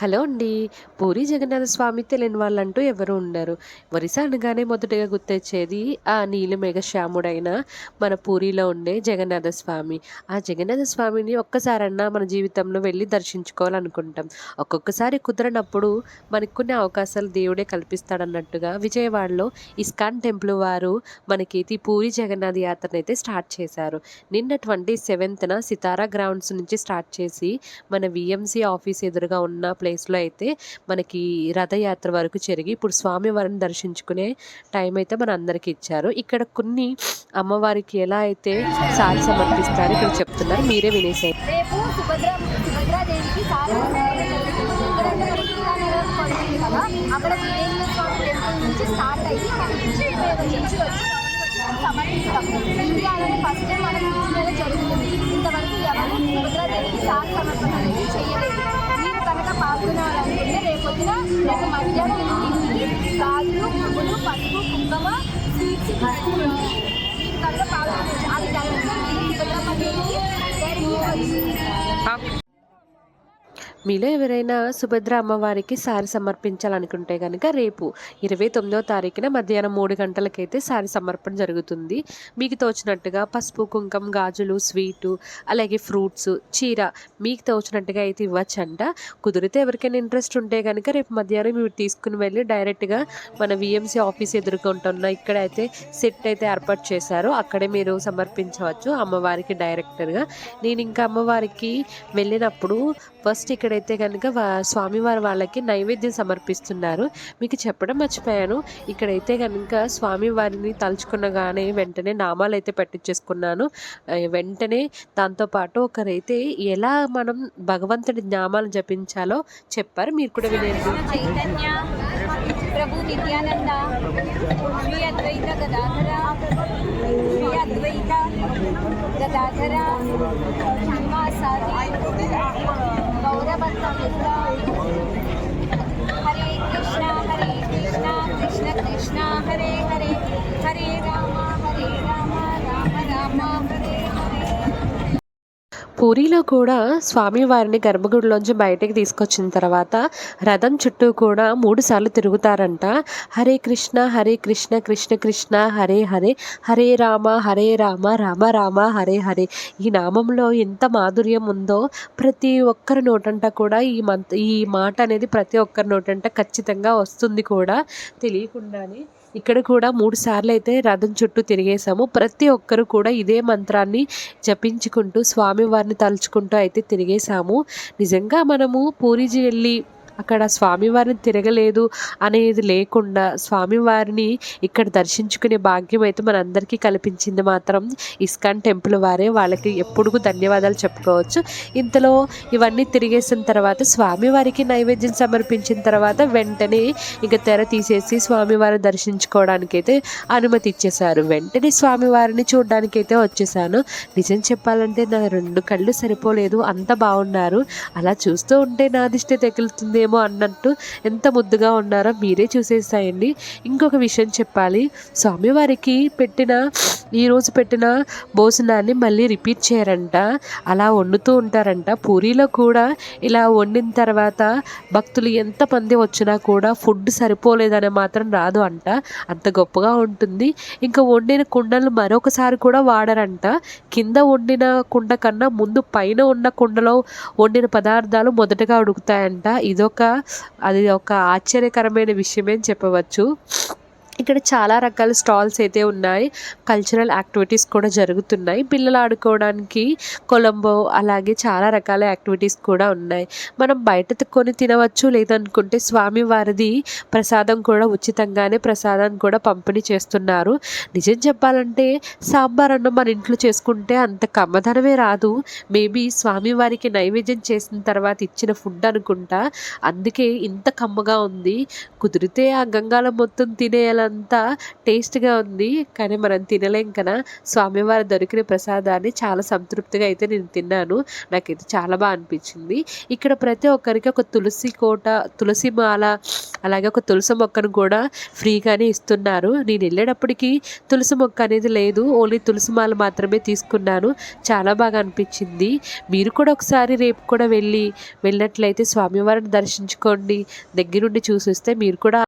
Hello అండి. పూరి జగన్నాథ స్వామి తెలియని వాళ్ళంటూ ఎవరు ఉండరు. వరిస అనగానే మొదటగా గుర్తొచ్చేది ఆ నీలమేఘ శ్యాముడైన మన పూరిలో ఉండే జగన్నాథ స్వామి. ఆ జగన్నాథ స్వామిని ఒక్కసారన్నా మన జీవితంలో వెళ్ళి దర్శించుకోవాలనుకుంటాం. ఒక్కొక్కసారి కుదరనప్పుడు మనకు కొన్ని అవకాశాలు దేవుడే కల్పిస్తాడన్నట్టుగా విజయవాడలో ఇస్కాన్ టెంపుల్ వారు మనకి ఈ పూరి జగన్నాథ యాత్రను అయితే స్టార్ట్ చేశారు. నిన్న ట్వంటీ సెవెంత్న సితారా గ్రౌండ్స్ నుంచి స్టార్ట్ చేసి మన విఎంసి ఆఫీస్ ఎదురుగా ఉన్న ప్లేస్లో అయితే మనకి రథయాత్ర వరకు జరిగి ఇప్పుడు స్వామివారిని దర్శించుకునే టైం అయితే మన అందరికి ఇచ్చారు. ఇక్కడ కొన్ని అమ్మవారికి ఎలా అయితే సారి సమర్పిస్తారు ఇక్కడ చెప్తున్నారు. మీరే వినేసే అక్కడ నుంచి స్టార్ట్ అయ్యి సమర్పిస్తాం ఇండియాలోనే ఫస్ట్ టైం జరుగుతుంది. ఇంతవరకు ఎవరు పాల్గొనాలనుకుంటే రేపు వచ్చిన రేపు మధ్యాహ్నం గాజులు పువ్వులు పసుపు కుంకుమ స్వీట్స్ పాల్గొనవచ్చు అది జరిగితే మీరు సుభద్రమ్మ దేవికి మీలో ఎవరైనా సుభద్ర అమ్మవారికి సారి సమర్పించాలనుకుంటే కనుక రేపు ఇరవై తొమ్మిదో తారీఖున మధ్యాహ్నం మూడు గంటలకైతే సారి సమర్పణ జరుగుతుంది. మీకు తోచినట్టుగా పసుపు కుంకం గాజులు స్వీటు అలాగే ఫ్రూట్స్ చీర మీకు తోచినట్టుగా అయితే ఇవ్వచ్చంట. కుదిరితే ఎవరికైనా ఇంట్రెస్ట్ ఉంటే కనుక రేపు మధ్యాహ్నం మీరు తీసుకుని వెళ్ళి డైరెక్ట్గా మన విఎంసీ ఆఫీస్ ఎదుర్కొంటున్న ఇక్కడ అయితే సెట్ అయితే ఏర్పాటు చేశారు. అక్కడే మీరు సమర్పించవచ్చు అమ్మవారికి డైరెక్టర్గా. నేను ఇంకా అమ్మవారికి వెళ్ళినప్పుడు ఫస్ట్ ఇక్కడ ఇక్కడైతే కనుక వా స్వామివారి వాళ్ళకి నైవేద్యం సమర్పిస్తున్నారు. మీకు చెప్పడం మర్చిపోయాను. ఇక్కడైతే కనుక స్వామివారిని తలుచుకున్నగానే వెంటనే నామాలు అయితే పెట్టించేసుకున్నాను వెంటనే దాంతోపాటు ఒకరైతే ఎలా మనం భగవంతుడి నామాలు జపించాలో చెప్పారు. మీరు కూడా వినేది ప్రభు నిత్యానంద శ్రీ అద్వైత గదాధర శ్రీ అద్వైత గదాధర 了。పూరిలో కూడా స్వామివారిని గర్భగుడిలోంచి బయటకు తీసుకొచ్చిన తర్వాత రథం చుట్టూ కూడా మూడు సార్లు తిరుగుతారంట. హరే కృష్ణ హరే కృష్ణ కృష్ణ కృష్ణ హరే హరే హరే రామ హరే రామ రామ రామ హరే హరే. ఈ నామంలో ఎంత మాధుర్యం ఉందో ప్రతి ఒక్కరి నోటంట కూడా ఈ మంత్ ఈ మాట అనేది ప్రతి ఒక్కరి నోటంట ఖచ్చితంగా వస్తుంది కూడా తెలియకుండానే. ఇక్కడ కూడా మూడు సార్లు అయితే రథం చుట్టూ తిరిగేసాము ప్రతి ఒక్కరు కూడా ఇదే మంత్రాన్ని జపించుకుంటూ స్వామివారిని తలుచుకుంటూ అయితే తిరిగేసాము నిజంగా మనము పూరి వెళ్ళి అక్కడ స్వామివారిని తిరగలేదు అనేది లేకుండా స్వామివారిని ఇక్కడ దర్శించుకునే భాగ్యం అయితే మనందరికీ కల్పించింది మాత్రం ఇస్కాన్ టెంపుల్ వారే. వాళ్ళకి ఎప్పుడు ధన్యవాదాలు చెప్పుకోవచ్చు. ఇంతలో ఇవన్నీ తిరిగేసిన తర్వాత స్వామివారికి నైవేద్యం సమర్పించిన తర్వాత వెంటనే ఇక తెర తీసేసి స్వామివారిని దర్శించుకోవడానికి అయితే అనుమతి ఇచ్చేశారు. వెంటనే స్వామివారిని చూడడానికి అయితే వచ్చేసాను నిజం చెప్పాలంటే నా రెండు కళ్ళు సరిపోలేదు. అంత బాగున్నారు అలా చూస్తూ ఉంటే నా దిష్టి ఏమో అన్నట్టు ఎంత ముద్దుగా ఉన్నారో మీరే చూసేసాయండి. ఇంకొక విషయం చెప్పాలి. స్వామివారికి పెట్టిన ఈరోజు పెట్టిన భోజనాన్ని మళ్ళీ రిపీట్ చేయరంట. అలా వండుతూ ఉంటారంట. పూరీలో కూడా ఇలా వండిన తర్వాత భక్తులు ఎంతమంది వచ్చినా కూడా ఫుడ్ సరిపోలేదని మాత్రం రాదు అంట. అంత గొప్పగా ఉంటుంది. ఇంకా వండిన కుండలు మరొకసారి కూడా వాడరంట. కింద వండిన కుండ కన్నా ముందు పైన ఉన్న కుండలో వండిన పదార్థాలు మొదటగా ఉడుకుతాయంట. ఇదొక అది ఒక ఆశ్చర్యకరమైన విషయమే చెప్పవచ్చు. ఇక్కడ చాలా రకాల స్టాల్స్ అయితే ఉన్నాయి. కల్చరల్ యాక్టివిటీస్ కూడా జరుగుతున్నాయి. పిల్లలు ఆడుకోవడానికి కొలంబో అలాగే చాలా రకాల యాక్టివిటీస్ కూడా ఉన్నాయి. మనం బయట కొని తినవచ్చు లేదనుకుంటే స్వామి వారిది ప్రసాదం కూడా ఉచితంగానే ప్రసాదాన్ని కూడా పంపిణీ చేస్తున్నారు. నిజం చెప్పాలంటే సాంబార్ అన్నం మన ఇంట్లో చేసుకుంటే అంత కమ్మదనమే రాదు. మేబీ స్వామివారికి నైవేద్యం చేసిన తర్వాత ఇచ్చిన ఫుడ్ అనుకుంటా. అందుకే ఇంత కమ్మగా ఉంది. కుదిరితే ఆ గంగాల మొత్తం తినేయాలని అంతా టేస్ట్గా ఉంది. కానీ మనం తినలేం కదా. స్వామివారి దొరికిన ప్రసాదాన్ని చాలా సంతృప్తిగా అయితే నేను తిన్నాను. నాకైతే చాలా బాగా అనిపించింది. ఇక్కడ ప్రతి ఒక్కరికి ఒక తులసి కోట తులసి మాల అలాగే ఒక తులసి మొక్కను కూడా ఫ్రీగానే ఇస్తున్నారు. నేను వెళ్ళేటప్పటికి తులసి మొక్క అనేది లేదు. ఓన్లీ తులసి మాల మాత్రమే తీసుకున్నాను. చాలా బాగా అనిపించింది. మీరు కూడా ఒకసారి రేపు కూడా వెళ్ళి వెళ్ళినట్లయితే స్వామివారిని దర్శించుకోండి. దగ్గరుండి చూసి వస్తే మీరు కూడా